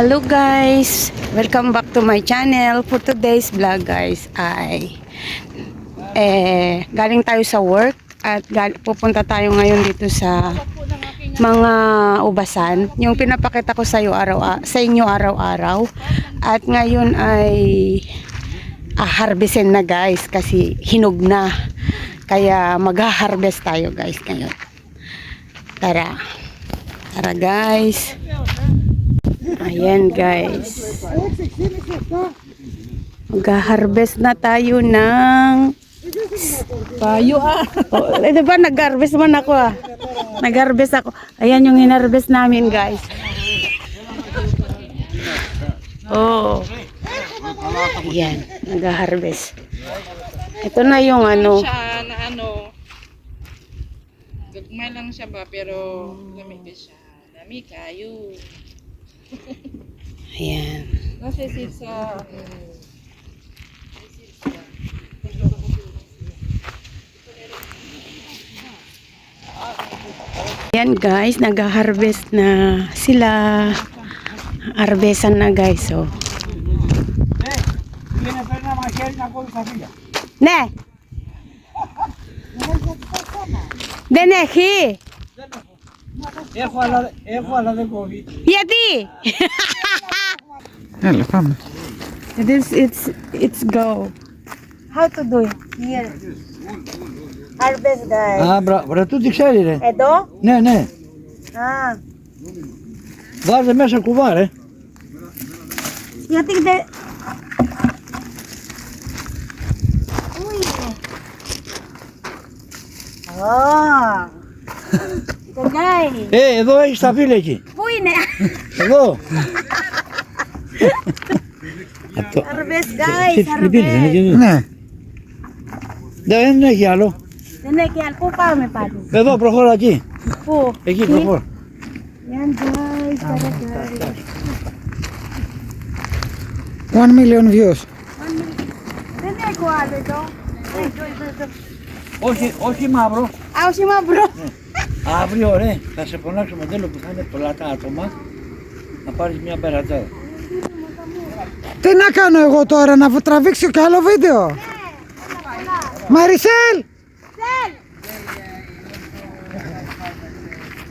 Hello guys! Welcome back to my channel. For today's vlog guys ay eh, galing tayo sa work at pupunta tayo ngayon dito sa mga ubasan. Yung pinapakita ko sa, iyo araw, sa inyo araw-araw. At ngayon ay ah, harvestin na guys kasi hinog na. Kaya mag-harvest tayo guys ngayon. Tara. Tara guys. Ayan guys. Mag-harvest na tayo ng Payo ah. Oh, eh, di ba nag-harvest man ako ah. Nag-harvest ako. Ayan yung hinarvest namin guys. Oh. Ayan, nag-harvest. Ito na yung ano. Siya na ano. Gagmay lang siya ba pero lamig siya. Lamig kayo. Ayan. Kasi sa Ayan guys, nag-harvest na sila. Harvestan na guys, oh. Ne. Denehi. Yeti. Eller fram. It is it's it's go. How to do it? Here. Arbesdai. Ε, Α, μπράβο. Τούτη ξέρει, ρε. Εδώ; Ναι, ναι. Α. Βάζε μέσα κουβά, ρε. Γιατί δεν... Πού είναι. Ω. Κοντάει. Ε, εδώ έχεις τα φύλλα εκεί. Πού είναι; Εδώ. Αρβεσδάι, αρβεσδάι. Ναι. Δεν έχει άλλο. Δεν έχει άλλο. Πού πάμε πάλι; Εδώ προχώρα εκεί. Πού; Εκεί προχώρα. Yan guys, para guys. One million views. Δεν έχω άλλο εδώ. Εδώ, εδώ, εδώ. Όχι, όχι μαύρο. Α, όχι μαύρο. Αύριο, ρε, θα σε φωνάξω μοντέλο που θα είναι πολλά τα άτομα. Να πάρεις μια περατέρα. Τι να κάνω εγώ τώρα, να τραβήξω κι άλλο βίντεο; Μαρισέλ!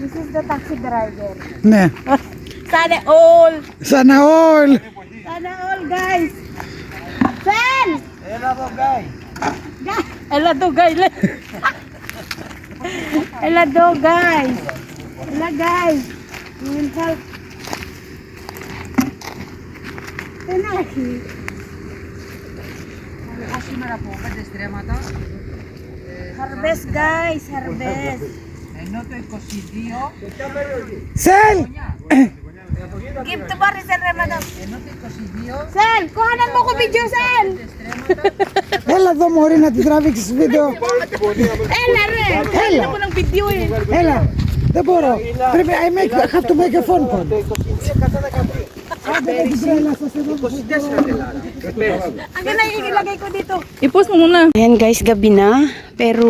This is the taxi driver. Ne. Sana all. Sana all. Sana all, guys. Sen! Ela to, guys. Ela to, guys. Ela to, guys. Ela, guys. You will help. Tenaki. Ashimara po, pedestrian mata. Harvest, guys. Harvest. Ενώ το 22, Σελ! Give to Maricel Ramadan. ενώ το 22, Sel, kuhanan mo ko video, Sel. Έλα εδώ μωρή να την τραβήξεις βίντεο. Έλα ρε. Έλα. mo ng video eh. Έλα, δεν μπορώ. Πρέπει, I make, I have to make a phone call. Άντε με την τρέλα σας εδώ. Ang na ilagay ko dito. I-post mo muna. Ayan guys, gabi na. Pero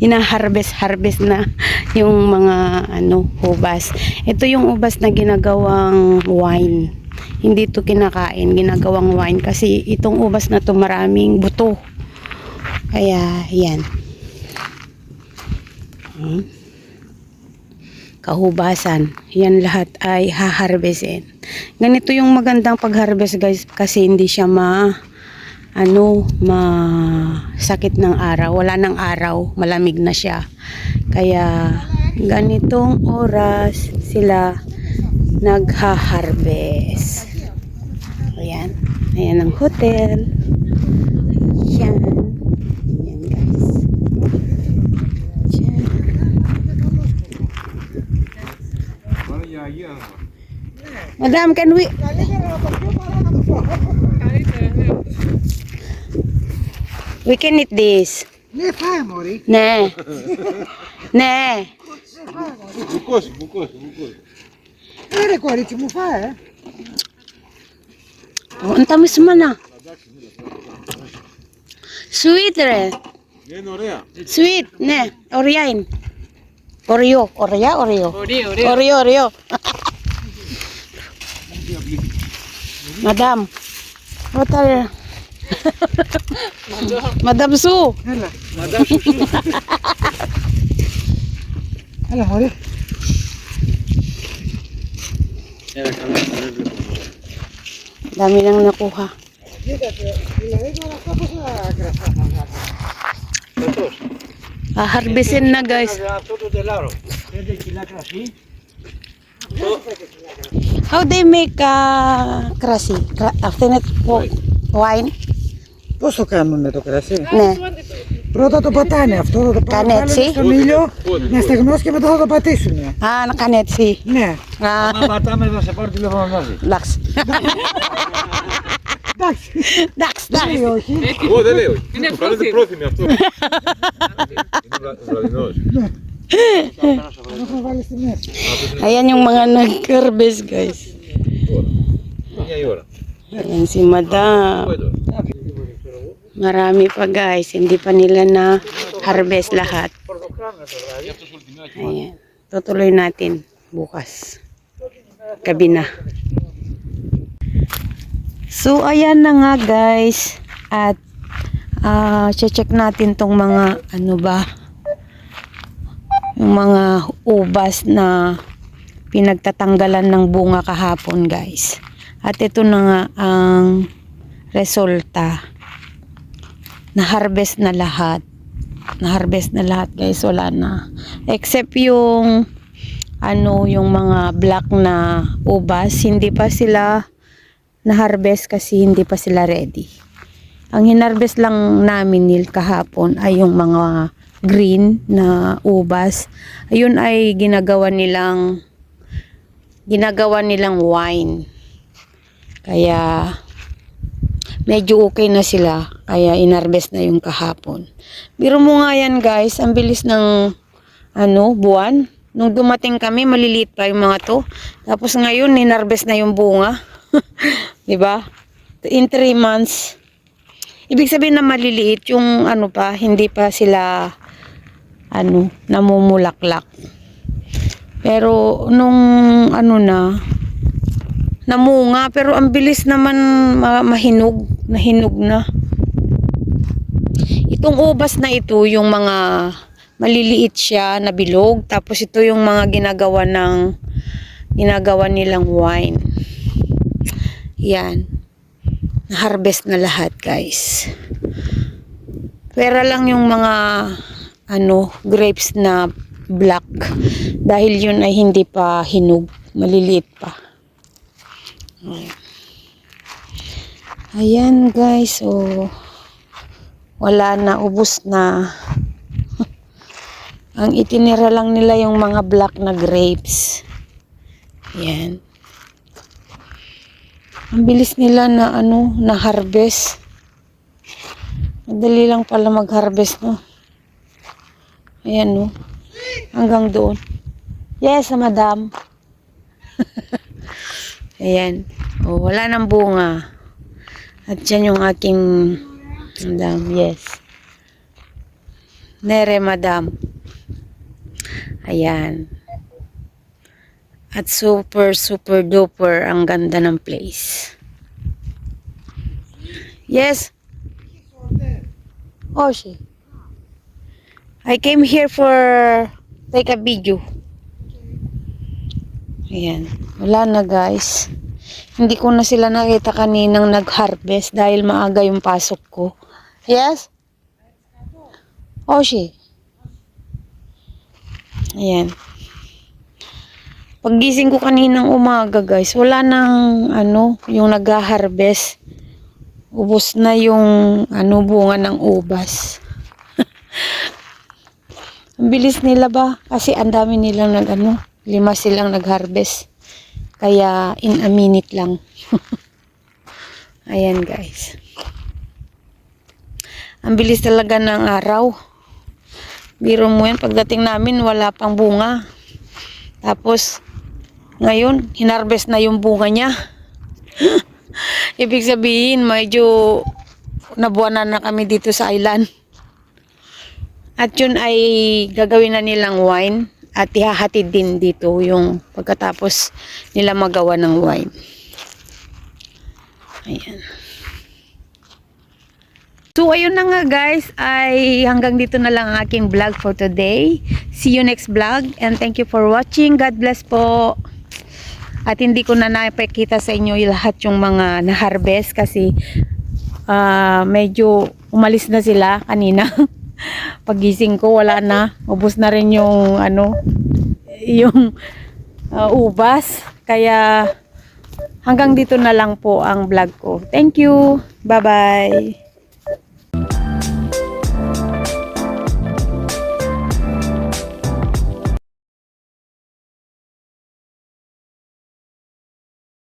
ina-harvest-harvest na yung mga ano, ubas. Ito yung ubas na ginagawang wine. Hindi to kinakain, ginagawang wine. Kasi itong ubas na to maraming buto. Kaya, yan. Hmm. Kahubasan. Yan lahat ay haharvestin. Ganito yung magandang pag-harvest guys kasi hindi siya ma ano, masakit ng araw. Wala ng araw, malamig na siya. Kaya ganitong oras sila nagha-harvest. Ayan. Ayan ang hotel. Yan. Yan guys. Yan. Madam, can we... We can eat this. Ne famori? Ne. ne. Bucosi, bucosi, bucosi. Era quale ci mu fa, eh? Ang tamis man ah. Sweet re. Yan orea. Sweet, ne. Oreain. Oreo, orea, oreo. Oreo, oreo. Oreo, oreo. Madam. What are... Madam. Madam Su. Hala. Madam Hala, hori. Dami nang nakuha. Aharbisin na guys. How they make uh, κρασί; Αυτό είναι το wine. Πώς το κάνουνε το κρασί; Ναι. Πρώτα το πατάνε αυτό, θα το πάνε έτσι. στον ήλιο, να στεγνώσει και μετά θα το πατήσουν. Α, να κάνει έτσι. Ναι. Αν πατάμε θα σε πάρω τηλέφωνο μαζί. Εντάξει. Εντάξει. Εντάξει, εντάξει. όχι. Εγώ δεν λέω. Είναι πρόθυμη αυτό. Είναι βραδινός. Ναι. Ε, ε, ε. Ayan yung mga nag-harvest guys. Ayan si madam. Marami pa guys. Hindi pa nila na harvest lahat. Ayan. Tutuloy natin bukas. Gabi na. So ayan na nga guys. At ah, uh, check natin tong mga ano ba yung mga ubas na pinagtatanggalan ng bunga kahapon guys. At ito na nga ang resulta. Na-harvest na lahat. Na-harvest na lahat guys. Wala na. Except yung ano, yung mga black na ubas, hindi pa sila na-harvest kasi hindi pa sila ready. Ang hinarvest lang namin nil kahapon ay yung mga green na ubas. Ayun ay ginagawa nilang ginagawa nilang wine. Kaya medyo okay na sila. Kaya inarbest na yung kahapon. Biro mo nga yan guys, ang bilis ng ano, buwan. Nung dumating kami, maliliit pa yung mga to. Tapos ngayon, inarbest na yung bunga. 'Di ba? In 3 months. Ibig sabihin na maliliit yung ano pa, hindi pa sila ano, namumulaklak. Pero nung ano na, namunga pero ang bilis naman ma- mahinog, nahinog na. Itong ubas na ito, yung mga maliliit siya na bilog, tapos ito yung mga ginagawa ng ginagawa nilang wine. Yan. Na-harvest na lahat, guys. Pera lang yung mga ano, grapes na black dahil yun ay hindi pa hinog, maliliit pa. Ayan. Guys, so wala na, ubos na. Ang itinira lang nila yung mga black na grapes. Ayan. Ang bilis nila na ano, na harvest. Madali lang pala mag-harvest, no? Ayan, no? Hanggang doon. Yes, madam. Ayan. O, wala nang bunga. At yan yung aking madam. Yes. Nere, madam. Ayan. At super, super duper ang ganda ng place. Yes. Oh, she. I came here for take a video. Ayan. Wala na guys. Hindi ko na sila nakita kaninang nag-harvest dahil maaga yung pasok ko. Yes? Oh. Ayan. Paggising ko kaninang umaga guys, wala nang ano, yung nag-harvest. Ubos na yung ano, bunga ng ubas. Ang bilis nila ba? Kasi ang dami nilang nag ano, lima silang nag-harvest. Kaya in a minute lang. Ayan guys. Ang bilis talaga ng araw. Biro mo yan, pagdating namin wala pang bunga. Tapos, ngayon, hinarvest na yung bunga niya. Ibig sabihin, medyo nabuwanan na kami dito sa island. At yun ay gagawin na nilang wine at ihahatid din dito yung pagkatapos nila magawa ng wine. Ayan. So ayun na nga guys, ay hanggang dito na lang ang aking vlog for today. See you next vlog and thank you for watching. God bless po. At hindi ko na napakita sa inyo lahat yung mga na-harvest kasi ah, medyo umalis na sila kanina. Pagising ko wala na. Ubus na rin yung ano yung ah, ubas. Kaya hanggang dito na lang po ang vlog ko. Thank you. Bye-bye.